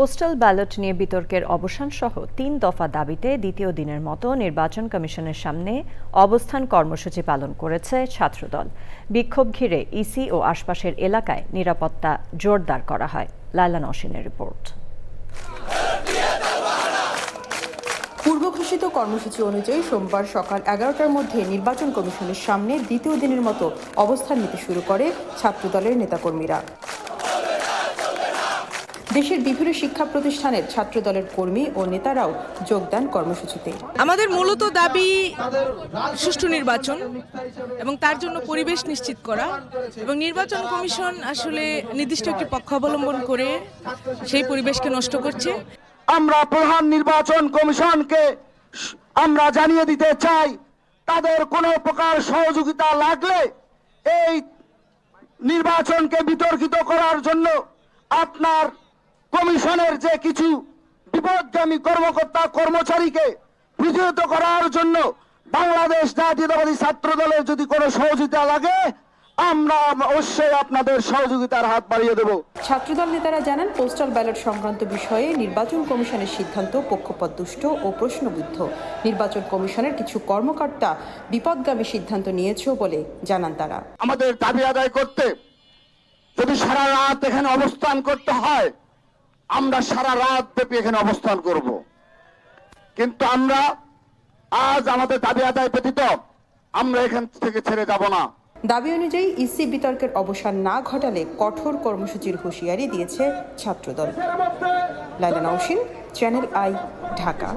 Postal ballot নিয়ে বিতর্কের অবসান সহ তিন দফা দাবিতে দ্বিতীয় দিনের মতো নির্বাচন কমিশনের সামনে অবস্থান কর্মসূচি পালন করেছে ছাত্রদল। বিক্ষোভ ঘিরে ইসি ও আশপাশের এলাকায় নিরাপত্তা জোরদার করা হয়। লাইলা নসিনের রিপোর্ট। পূর্ব ঘোষিত কর্মসূচি অনুযায়ী সোমবার সকাল এগারোটার মধ্যে নির্বাচন কমিশনের সামনে দ্বিতীয় দিনের মতো অবস্থান নিতে শুরু করে ছাত্রদলের নেতাকর্মীরা। দেশের বিভিন্ন শিক্ষা প্রতিষ্ঠানের ছাত্রদলের কর্মী ও নেতারাও যোগদান কর্মসূচিতে। আমাদের মূলত দাবি সুষ্ঠু নির্বাচন এবং তার জন্য পরিবেশ নিশ্চিত করা এবং নির্বাচন কমিশন আসলে নির্দিষ্ট একটি পক্ষ অবলম্বন করে সেই পরিবেশকে নষ্ট করছে। আমরা প্রধান নির্বাচন কমিশনকে আমরা জানিয়ে দিতে চাই তাদের কোনো প্রকার সহযোগিতা লাগলে এই নির্বাচনকে বিতর্কিত করার জন্য আপনার কমিশনের যে কিছু বিপদগামী কর্মকর্তা কর্মচারীকে প্রতিহত করার জন্য বাংলাদেশ জাতীয়তাবাদী ছাত্র দলের যদি কোনো সহযোগিতা লাগে আমরা অবশ্যই আপনাদের সহযোগিতার হাত বাড়িয়ে দেবো। ছাত্রদল নেতারা জানান পোস্টাল ব্যালট সংক্রান্ত বিষয়ে নির্বাচন কমিশনের সিদ্ধান্ত পক্ষপাতদুষ্ট ও প্রশ্নবিদ্ধ। নির্বাচন কমিশনের কিছু কর্মকর্তা বিপদগামী সিদ্ধান্ত নিয়েছেও বলে জানান তারা। আমাদের দাবি আদায় করতে যদি সারা রাত এখানে অবস্থান করতে হয় আমরা সারা রাত ব্যাপী এখানে অবস্থান করব। কিন্তু আমরা আজ আমাদের দাবি আদায় ব্যতীত আমরা এখান থেকে ছেড়ে যাব না। দাবি অনুযায়ী ইসি বিতর্কের অবসান না ঘটালে কঠোর কর্মসূচির হুঁশিয়ারি দিয়েছে ছাত্রদল। Laila Naushin, channel I, Dhaka.